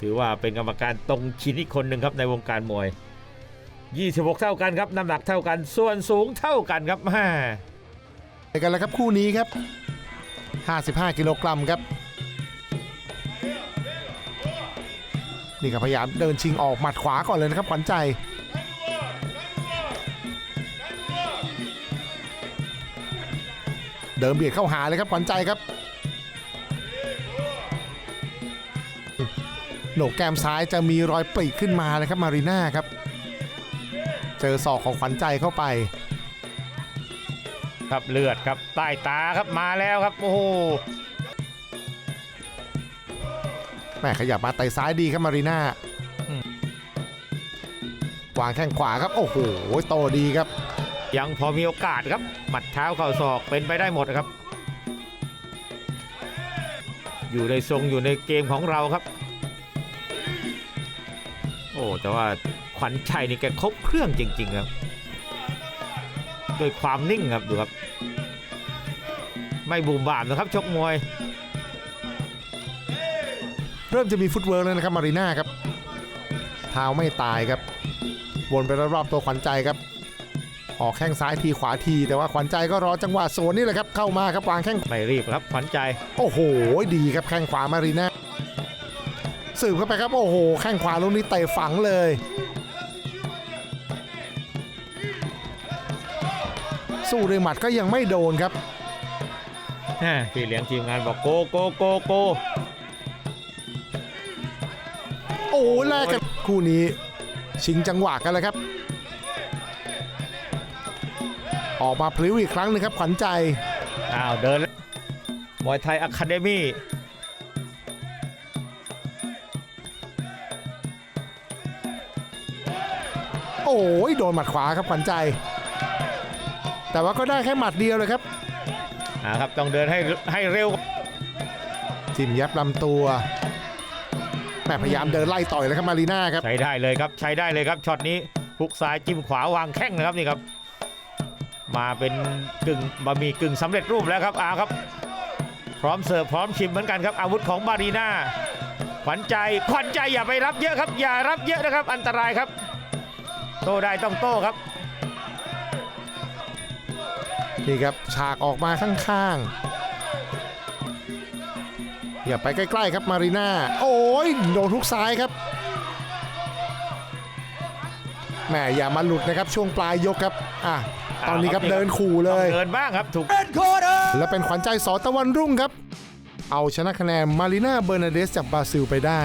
ถือว่าเป็นกรรมการตรงชินอีกคนหนึ่งครับในวงการมวย 26 เท่ากันครับน้ำหนักเท่ากัน ส่วนสูงเท่ากันครับแม่ไปกันแล้วครับคู่นี้ครับ 55 กิโลกรัมครับนี่ครับพยายามเดินชิงออกหมัดขวาก่อนเลยนะครับขวัญใจเดินเบียดเข้าหาเลยครับขวัญใจครับ โหนกแก้มซ้ายจะมีรอยปรีขึ้นมาเลยครับมารีน่าครับ เจอศอกของขวัญใจเข้าไป ครับเลือดครับใต้ตาครับมาแล้วครับ โอ้โหแม่ขยับมาไต่ซ้ายดีครับมารีน่าอืมวางแข้งขวาครับ โอ้โหโตดีครับ ยังพอมีโอกาสครับ หมัดเท้าเข่าศอกเป็นไปได้หมดครับ อยู่ในทรงอยู่ในเกมของเราครับ โอ้แต่ว่าขวัญชัยนี่แกครบเครื่องจริง ๆ ครับด้วยความนิ่งครับดูครับ ไม่บูมบามนะครับชกมวย เริ่มจะมีฟุตเวิร์กแล้วนะครับมารีน่าครับเท้าไม่ตายครับวนไปรอบๆตัวขวัญใจครับ ออกแข้งซ้ายทีขวาที แต่ว่าขวัญใจก็รอจังหวะสวนนี่แหละครับเข้ามาครับวางแข้งไม่รีบครับขวัญใจ โอ้โหดีครับแข้งขวามารีน่า สืบเข้าไปครับโอ้โหแข้งขวาลูกนี้เตะฝังเลย สู้ด้วยหมัดก็ยังไม่โดนครับแม่พี่เลี้ยงทีมงานบอกโกโกโกโกโอ้แลกกันคู่นี้ชิงจังหวะกันแล้วครับ ออกมาพลิ้วอีกครั้งหนึงครับขวัญใจอ้าวเดินแล้วมวยไทยอะคาเดมี่ โอ้ยโดนหมัดขวาครับขวัญใจ แต่ว่าก็ได้แค่หมัดเดียวเลยครับอ่าครับต้องเดินให้ให้เร็วทิมยับลำตัวแม่พยายามเดินไล่ต่อยเลยครับมารีน่าครับ ใช้ได้เลยครับใช้ได้เลยครับช็อตนี้พุกซ้ายจิ้มขวาวางแข้งนะครับนี่ครับ มาเป็นกึ่งบะหมี่กึ่งสำเร็จรูปแล้วครับอาครับ พร้อมเสิร์ฟพร้อมชิมเหมือนกันครับอาวุธของมารีน่าขวัญใจขวัญใจอย่าไปรับเยอะครับ อย่ารับเยอะนะครับ อันตรายครับ โตได้ต้องโตครับ นี่ครับฉากออกมาข้างๆอย่าไปใกล้ๆครับมารีน่าโอ้ยโดนทุกซ้ายครับแหม่อย่ามาหลุดนะครับช่วงปลายยกครับอะตอนนี้ครับเอาครับเดินขู่เลต้องยเดินบ้างครับถูกและเป็นขวัญใจสอตะวันรุ่งครับ เอาชนะคะแนนมารีนาเบอร์นาเดสจากบราซิลไปได้